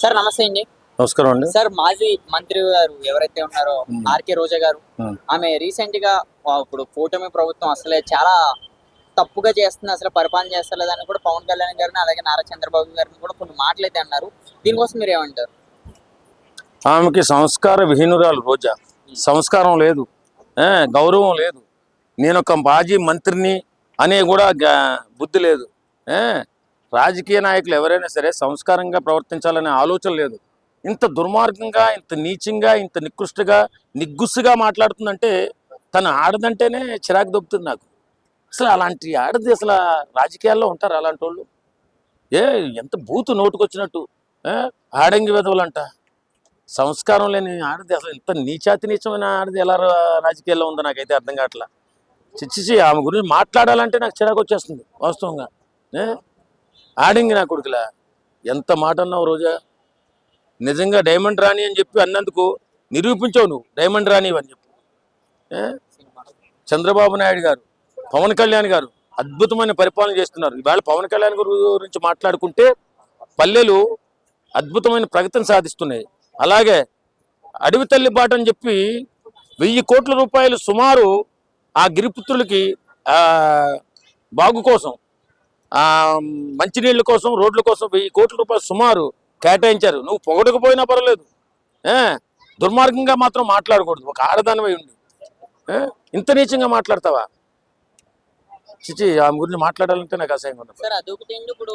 Sir నమస్తే అండి. నమస్కారం అండి. సార్ మాజీ మంత్రి గారు ఎవరైతే ఉన్నారో. ఆర్కే రోజా గారు. ఆమె రీసెంట్గా ఇప్పుడు కూటమి ప్రభుత్వం అసలే చాలా తప్పుగా చేస్తుంది అసలు పరిపాలన చేస్తలేదని కూడా పవన్ కళ్యాణ్ గారిని అలాగే నారా చంద్రబాబు గారిని కూడా కొన్ని మాటలు అయితే అన్నారు. దీనికోసం మీరు ఏమంటారు? ఆమెకి సంస్కార విహీనురాలు రోజా. సంస్కారం లేదు. గౌరవం లేదు. నేను ఒక మాజీ మంత్రిని అనే కూడా బుద్ధి లేదు. రాజకీయ నాయకులు ఎవరైనా సరే సంస్కారంగా ప్రవర్తించాలనే ఆలోచన లేదు. ఇంత దుర్మార్గంగా ఇంత నీచంగా ఇంత నికృష్టగా నిగ్గుస్సుగా మాట్లాడుతుందంటే తను ఆడదంటేనే చిరాకు దొబ్బుతుంది నాకు. అసలు అలాంటి ఆడది అసలు రాజకీయాల్లో ఉంటారు అలాంటి వాళ్ళు ఏ ఎంత బూతు నోటుకొచ్చినట్టు ఆడంగి వెధవలంట. సంస్కారం లేని ఆడది అసలు ఇంత నీచాతి నీచమైన ఆడది ఎలా రాజకీయాల్లో ఉందో నాకైతే అర్థం కావట్లా. చిచ్చిచి ఆమె గురించి మాట్లాడాలంటే నాకు చిరాకు వచ్చేస్తుంది వాస్తవంగా ఏ? ఆడింగి నా కొడుకులా? ఎంత మాట అన్నావు రోజా? నిజంగా డైమండ్ రాణి అని చెప్పి అన్నందుకు నిరూపించావు నువ్వు డైమండ్ రాణి అని చెప్పి. చంద్రబాబు నాయుడు గారు పవన్ కళ్యాణ్ గారు అద్భుతమైన పరిపాలన చేస్తున్నారు. ఈవేళ పవన్ కళ్యాణ్ గురించి మాట్లాడుకుంటే పల్లెలు అద్భుతమైన ప్రగతిని సాధిస్తున్నాయి. అలాగే అడవి తల్లి బాట అని చెప్పి వెయ్యి కోట్ల రూపాయలు సుమారు ఆ గిరిపుత్రులకి బాగు కోసం మంచినీళ్ళ కోసం రోడ్ల కోసం వెయ్యి కోట్ల రూపాయలు సుమారు కేటాయించారు. నువ్వు పొగడకపోయినా పర్వాలేదు. దుర్మార్గంగా మాత్రం మాట్లాడకూడదు. ఒక ఆడదానివై ఉండి. ఇంత నీచంగా మాట్లాడతావా? చిచి ఆ గురించి మాట్లాడాలంటే నాకు అసహ్యంగా ఉంది. సార్ అదొకటి అండి ఇప్పుడు?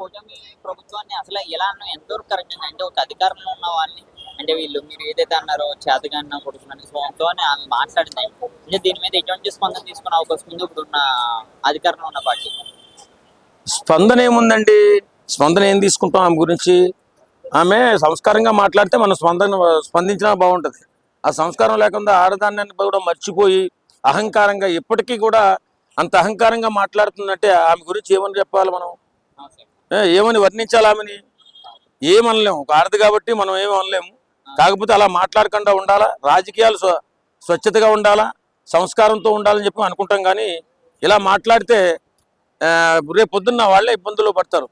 కూటమి ప్రభుత్వాన్ని అసలు ఎలా అన్నా ఎంతవరకు కరెక్ట్ అంటే ఒక అధికారంలో ఉన్న వాళ్ళని అంటే వీళ్ళు మీరు ఏదైతే అన్నారో చేతగాన్న కొడుకున్నాను సో అని ఆమె మాట్లాడింది అంటే దీని మీద ఎటువంటి స్పందన తీసుకునే అవకాశం ఉంది ఇప్పుడు ఉన్న అధికారంలో ఉన్న పార్టీ. స్పందన ఏముందండి? స్పందన ఏం తీసుకుంటాం ఆమె గురించి? ఆమె సంస్కారంగా మాట్లాడితే మనం స్పందన స్పందించినా బాగుంటుంది. ఆ సంస్కారం లేకుండా ఆడదాన్ని కూడా మర్చిపోయి అహంకారంగా ఇప్పటికీ కూడా అంత అహంకారంగా మాట్లాడుతుందంటే ఆమె గురించి ఏమని చెప్పాలి మనం? ఏమని వర్ణించాలి ఆమెని? ఏమనలేము ఒక ఆడది కాబట్టి మనం ఏమి అనలేము. కాకపోతే అలా మాట్లాడకుండా ఉండాలా? రాజకీయాలు స్వ స్వచ్ఛతగా ఉండాలా? సంస్కారంతో ఉండాలని చెప్పి అనుకుంటాం కానీ ఇలా మాట్లాడితే రేపు పొద్దున్న వాళ్ళే ఇబ్బందులు పడతారు.